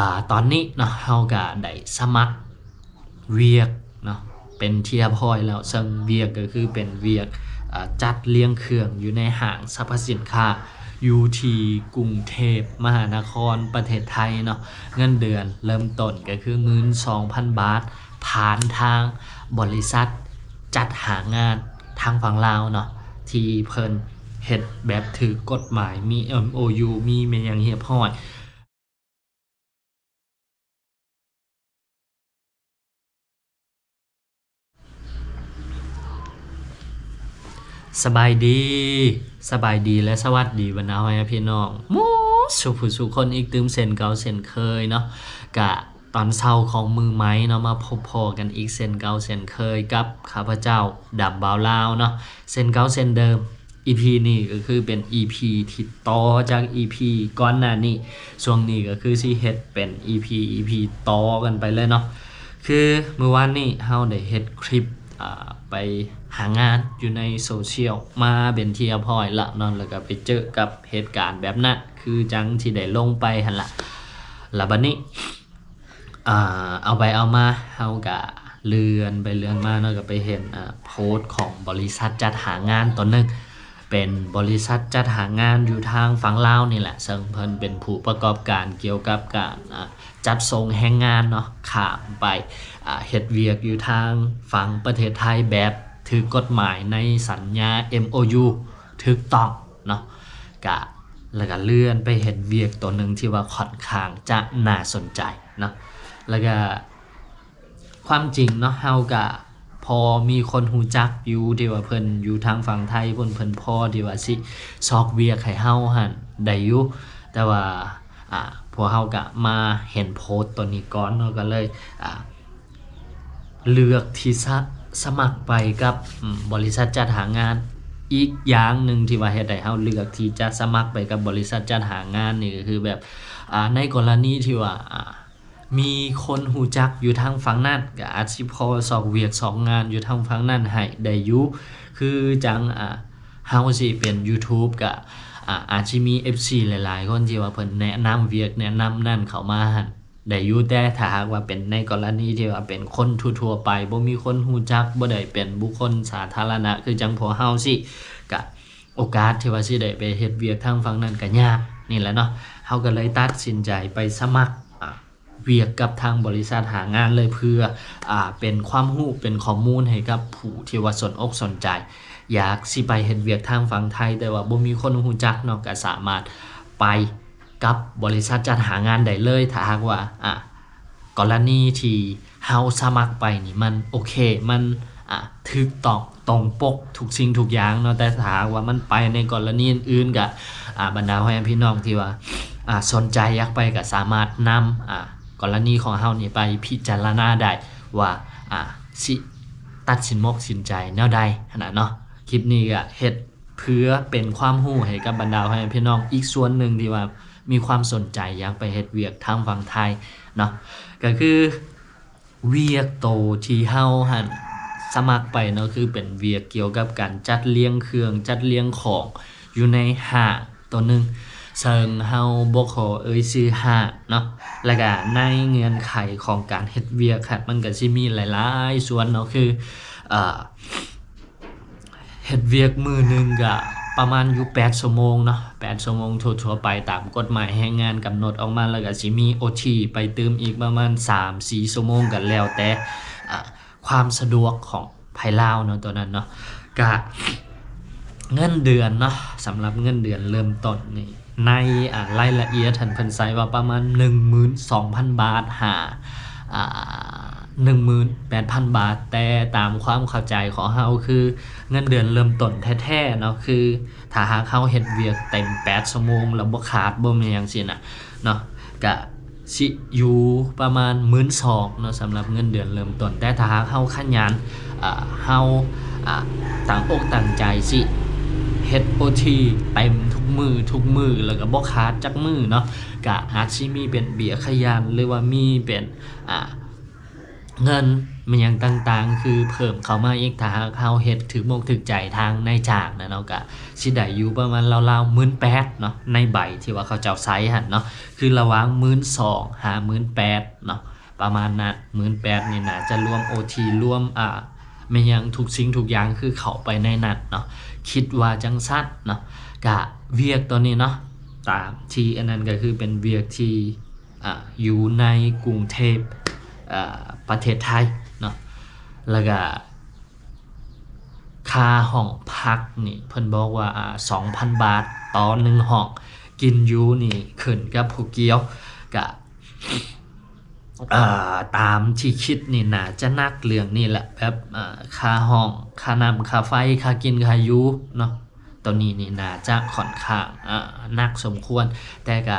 อ่าตอนนี้เนาะเฮาก็ได้สมัครเวียกเนาะเป็นเทียพอยแล้วซึ่งเวียกก็คือเป็นเวียกจัดเลี้ยงเครื่องอยู่ในห้างสรรพสินค้าอยู่ที่กรุงเทพมหานครประเทศไทยเนาะเงินเดือนเริ่มต้นก็คือ12,000บาท ผ่านทางบริษัทจัดหางานทางฝั่งลาวเนาะที่เพิ่นเฮ็ดแบบถือกฎหมายมี MOU มีแม่นหยังเรียบร้อย สบายดี สบายดีและสวัสดีบรรดาพ่อแม่พี่น้องมูสุผู้สุคนอีกตืมเส้นเก่าเส้นเคยเนาะกะตอนเช้าของมือไม้เนาะมาพบพอกันอีกเส้นเก่าเส้นเคยกับข้าพเจ้าดับบาวลาวเนาะเส้นเก่าเส้นเดิม EP นี่ก็คือเป็น EP ที่ต่อจาก EP ก่อนหน้านี้ช่วงนี้ก็คือสิเฮ็ดเป็น EP EP ต่อกันไปเลยเนาะคือเมื่อวานนี้เฮาได้เฮ็ดคลิปอ่าไป หางานอยู่ในโซเชียลมาเป็นที่พอยละนอนแล้วก็ไปเจอกับเหตุการณ์แบบนั้นคือจังที่ได้ลงไปหันละล้วบัดนี้เอาไปเอามาเฮาก็เลือนไปเลื่อนมาเนาะก็ไปเห็นโพสต์ของบริษัทจัดหางานตัวหนึงเป็นบริษัทจัดหางานอยู่ทางฝั่งลาวนี่แหละซึ่งเพิ่นเป็นผู้ประกอบการเกี่ยวกับการจัดส่งแรงงานเนาะข้ามไปเฮ็ดเวียกอยู่ทางฝั่งประเทศไทยแบบ ถือกฎหมายในสัญญา MOU ถูกต้องเนาะกะแล้วก็เลื่อนไปเห็นเวียกตัวหนึ่งที่ว่าค่อนข้างจะน่าสนใจเนาะแล้วก็ความจริงเนาะเฮาก็พอมีคนหูจักอยู่ที่ว่าเพิ่นอยู่ทางฝั่งไทยเพิ่นเพิ่นพ่อที่ว่าสิซอกเวียกให้เฮาหั่นได้อยู่แต่ว่าอ่าพวกเฮาก็มาเห็นโพสต์ตัวนี้ก่อนเนาะก็เลยอ่าเลือกที่สะ สมัครไปกับบริษัทจัดหางาน อีกอย่างหนึ่งที่ว่าเฮ็ดให้เฮาเลือกที่จะสมัครไปกับบริษัทจัดหางานนี่ก็คือแบบในกรณีที่ว่ามีคนหูจักอยู่ทางฝั่งนั้นก็อาจสิพอสอกเวียกสองงานอยู่ทางฝั่งนั้นให้ได้อยู่คือจังอ่าเฮาสิเป็น YouTube ก็อ่าอาจสิมี FC หลายๆ คนที่ว่าเพิ่นแนะนำเวียกแนะนำนั่นเข้ามาหั่น ได้อยู่แต่ถ้าหากว่าเป็นในกรณีที่ว่าเป็นคนทั่วๆไปบ่มีคนหูจักบ่ได้เป็นบุคคลสาธารณะ คือจังพวกเฮาสิก็โอกาสที่ว่าสิได้ไปเฮ็ดเวียกทางฝั่งนั้นก็ยากนี่แหละเนาะเฮาก็เลยตัดสินใจไปสมัครเวียกกับทางบริษัทหางานเลยเพื่ออ่าเป็นความรู้เป็นข้อมูลให้กับผู้ที่ว่าสนอกสนใจ อยากสิไปเฮ็ดเวียกทางฝั่งไทย แต่ว่าบ่มีคนรู้จักเนาะก็สามารถไป กับบริษัทจัดหางานได้เลย ถ้าหากว่าอะกรณีที่เฮาสมัครไปนี่มันโอเคมันอะถูกต้องตรงปกทุกสิ่งทุกอย่างเนาะแต่ถ้าหากว่ามันไปในกรณีอื่นๆก็อ่าบรรดาพ่อแม่พี่น้องที่ว่าอ่าสนใจอยากไปก็สามารถนำอ่ากรณีของเฮานี่ไปพิจารณาได้ว่าอ่าสิตัดสินมกสินใจแนวใดขนาดเนาะคลิปนี้ก็เฮ็ดเพื่อเป็นความรู้ให้กับบรรดาพ่อแม่พี่น้องอีกส่วนหนึ่งที่ว่า มีความสนใจอยากไปเฮ็ดเวียกทางฝั่งไทยเนาะก็คือเวียกโตที่เฮาหันสมัครไปเนาะคือเป็นเวียกเกี่ยวกับการจัดเลี้ยงเครื่องจัดเลี้ยงของอยู่ในห้างตัวหนึงเซิงเฮาบ่ขอเอ่ยชื่อห้างเนาะแล้วก็ในเงื่อนไขของการเฮ็ดเวียกครับมันก็สิมีหลายๆส่วนเนาะคือเอ่อเฮ็ดเวียกมือหนึงก็ ประมาณอยู่8ชั่วโมงเนาะ8ชั่วโมงทั่วๆไปตามกฎหมายแรงงานกำหนดออกมาแล้วก็สิมี OT ไปเติมอีกประมาณ 3-4ชั่วโมงกันแล้วแต่ความสะดวกของภายลาวเนาะตัวนั้นเนาะก็เงินเดือนเนาะสำหรับเงินเดือนเริ่มต้นนี่ในอ่ารายละเอียดทันเพิ่นใส่ว่าประมาณ 12,000 บาทหาอ่า 18,000 บาท แต่ตามความเข้าใจของเฮาคือเงินเดือนเริ่มต้นแท้ๆเนาะคือถ้าหากเฮาเฮ็ดเวียกเต็ม8ชั่วโมงแล้วบ่ขาดบ่มีหยังซี่น่ะเนาะก็สิอยู่ประมาณ12,000เนาะสำหรับเงินเดือนเริ่มต้น แต่ถ้าหากเฮาขยันอ่าเฮาอ่าตั้งอกตั้งใจสิเฮ็ดโอทีเต็มทุกมือทุกมือแล้วก็บ่ขาดจักมือเนาะก็อาจสิมีเป็นเบียขยันหรือว่ามีเป็นอ่า เงินมันยังต่างๆ คือเพิ่มเข้ามาอีกถ้าหากเฮาเฮ็ดถึกมกถึกใจทางในจากนะเนาะก็สิได้อยู่ประมาณราวๆ18,000เนาะในใบที่ว่าเขาเจ้าไซส์หั่นเนาะคือระหว่าง12,000หา18,000เนาะประมาณนั้น18,000นี่น่าจะรวม OT รวมอ่าไม่ยังทุกสิ่งทุกอย่างคือเข้าไปในนั้นเนาะคิดว่าจังซั่นเนาะกะเวียกตัวนี้เนาะตามที่อันนั้นก็คือเป็นเวียกที่อ่าอยู่ในกรุงเทพ ประเทศไทยเนาะแล้วก็ค่าห้องพักนี่เพิ่นบอกว่าอ่า2,000บาทต่อหนึ่งห้องกินอยู่นี่ขึ้นกับผู้เกี่ยวก็อ่าตามที่คิดนี่น่าจะนักเรื่องนี่แหละแบบค่าห้องค่าน้ำค่าไฟค่ากินค่าอยู่เนาะตัวนี้นี่นาจะค่อนข้างนักสมควร แต่ก็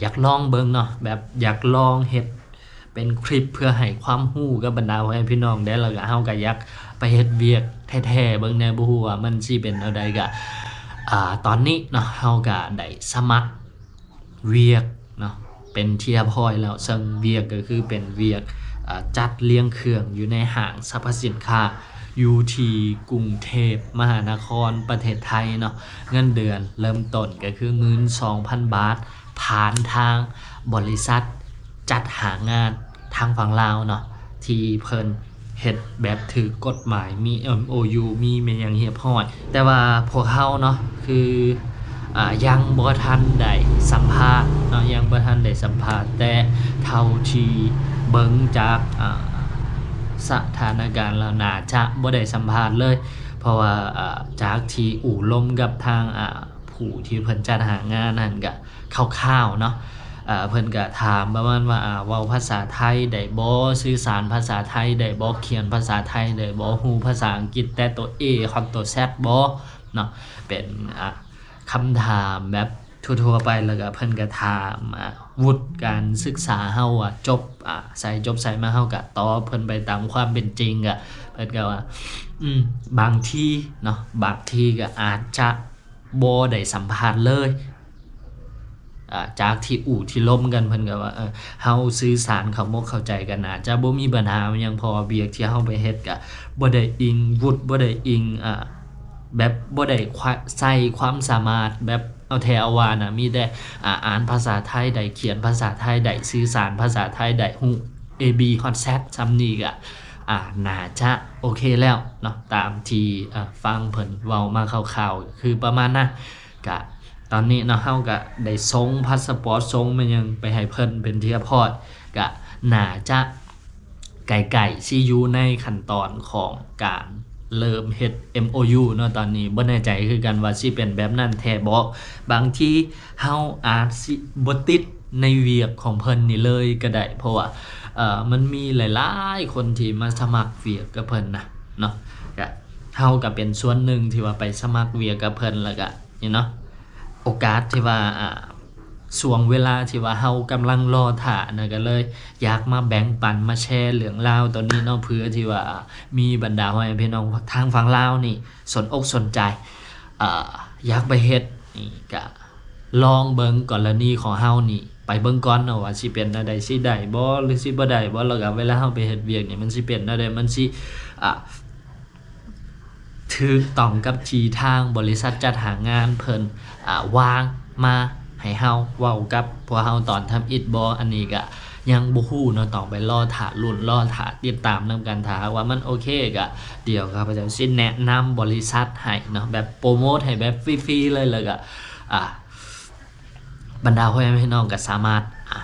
อยากลองเบิ่งเนาะแบบอยากลองเฮ็ด เป็นคลิปเพื่อให้ความรู้กับบรรดาพ่อแม่พี่น้องได้แล้วก็เฮาก็อยากไปเฮ็ดเวียกแท้ๆเบิ่งแน่บ่ฮู้ว่ามันสิเป็นแนวใดก็อ่าตอนนี้เนาะเฮาก็ได้สมัครเวียกเนาะเป็นเรียบร้อยแล้วซึ่งเวียกก็คือเป็นเวียกจัดเลี้ยงเครื่องอยู่ในห้างสรรพสินค้าอยู่ที่กรุงเทพมหานครประเทศไทยเนาะเงินเดือนเริ่มต้นก็คือ12,000 บาท ผ่านทางบริษัทจัดหางาน ทางฝั่งลาวเนาะที่เพิ่นเฮ็ดแบบถือกฎหมายมี MOU มีเมนหยังเฮียบห้อย แต่ว่าพวกเขาเนาะคืออ่ายังบ่ทันได้สัมภาษณ์เนาะยังบ่ทันได้สัมภาษณ์แต่เท่าที่เบิ่งจากอ่าสถานการณ์แล้วน่าจะบ่ได้สัมภาษณ์เลย เพราะว่าอ่าจากที่อู่ลมกับทางอ่าผู้ที่เพิ่นจัดหางานนั่นก็คร่าวๆเนาะ อ่าเพิ่นก็ถามประมาณว่าอ่าเว้าภาษาไทยได้บ่สื่อสารภาษาไทยได้บ่เขียนภาษาไทยได้บ่ฮู้ภาษาอังกฤษแต่ตัว A คำตัว Z บ่เนาะเป็นอ่าคำถามแบบทั่วๆไปแล้วก็เพิ่นก็ถามวุฒิการศึกษาเฮาอะจบอ่าใส่จบใส่มาเฮาก็ตอบเพิ่นไปตามความเป็นจริงอะเพิ่นก็ว่าอืมบางทีเนาะบางทีก็อาจจะบ่ได้สัมภาษณ์เลย จากที่อู่ที่ล้มกันเพิ่นก็ว่าเออเฮาสื่อสารเข้าอกเข้าใจกันอาจจะบ่มีปัญหาอิหยังพอเบียกที่เฮาไปเฮ็ดก็บ่ได้อิงวุฒิบ่ได้อิงอ่าแบบบ่ได้ใส่ความสามารถแบบเอาแทเอาวานะมีแต่อ่าอ่านภาษาไทยได้เขียนภาษาไทยได้สื่อสารภาษาไทยได้ฮู้ A B ฮอตแซดซำนี้ก็อ่าน่าจะโอเคแล้วเนาะตามที่อ่าฟังเพิ่นเว้ามาคร่าวๆคือประมาณนั้นก็ ตอนนี้เนาะเฮาก็ได้ส่งพาสปอร์ตส่งมันยังไปให้เพิ่นเป็นที่เรียบร้อยก็น่าจะไก่ๆสิอยู่ในขั้นตอนของการเริ่มเฮ็ด MOU เนาะตอนนี้บ่แน่ใจคือกันว่าสิเป็นแบบนั้นแท้บ่บางทีเฮาอาจสิบ่ติดในเวียกของเพิ่นนี่เลยก็ได้เพราะว่าเอ่อมันมีหลายๆคนที่มาสมัครเวียกกับเพิ่นนะเนาะก็เฮาก็เป็นส่วนหนึ่งที่ว่าไปสมัครเวียกกับเพิ่นแล้วก็นี่เนาะ โอกาสที่ว่าอ่าช่วงเวลาที่ว่าเฮากำลังรอถ่านะก็เลย อยากมาแบ่งปันมาแชร์เรื่องราตัวนี้เนาะเพื่อที่ว่ามีบรรดาพ่อแม่พี่น้องทางฝั่งลาวนี่ สนอกสนใจอ่าอยากไปเฮ็ดนี่ก็ลองเบิ่งกรณีของเฮานี่ ไปเบิ่งก่อนเนาะว่าสิเป็นแนวใดสิได้บ่หรือสิบ่ได้บ่แล้วก็เวลาเฮาไปเฮ็ดเวียกนี่มันสิเป็นแนวใดมันสิอ่า ถูกต้องกับที่ทางบริษัทจัดหางานเพิ่นอ่าวางมาให้เฮาเว้ากับพวกเฮาตอนทำอิดบ่อันนี้ก็ยังบ่ฮู้เนาะต้องไปรอถารุ่นรอถาติดตามนํกันถ้าว่ามันโอเคก็เดี๋ยวข้าพเจ้าสิแนะนำบริษัทให้เนาะแบบโปรโมทให้แบบฟรีๆเลยแล้วก็อ่าบรรดาพ่อแม่พี่น้องก็สามารถอ่า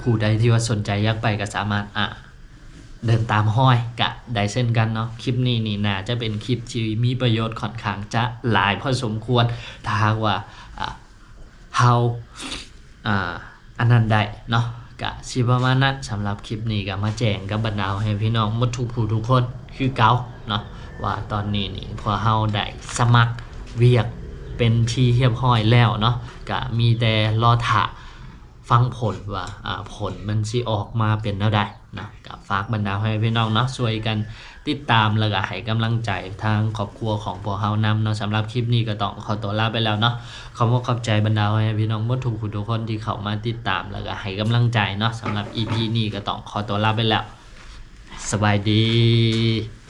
ผู้ใดที่ว่าสนใจอยากไปก็สามารถอ่า เดินตามห้อยกะได้เส้นกันเนาะคลิปนี้นี่น่าจะเป็นคลิปที่มีประโยชน์ค่อนข้างจะหลายพอสมควรถ้าหากว่าเฮาอ่าอันนั้นได้เนาะกะสิประมาณนั้นสำหรับคลิปนี้ก็มาแจ้งกับบรรดาให้พี่น้องมดทุกผู้ทุกคนคือเกาเนาะว่าตอนนี้นี่พอเฮาได้สมัครเวียกเป็นที่เรียบร้อยแล้วเนาะกะมีแต่รอถ่า ฟังผลว่าผลมันสิออกมาเป็นแนวใดนะกับฝากบรรดาให้พี่น้องเนาะช่วยกันติดตามแล้วก็ให้กำลังใจทางครอบครัวของพวกเฮานำเนาะสำหรับคลิปนี้ก็ต้องขอตัวลาไปแล้วเนาะขอบคุณขอบใจบรรดาให้พี่น้องมดทุกทุกคนที่เข้ามาติดตามแล้วก็ให้กำลังใจเนาะสำหรับ EP นี้ก็ต้องขอตัวลาไปแล้ว สบายดี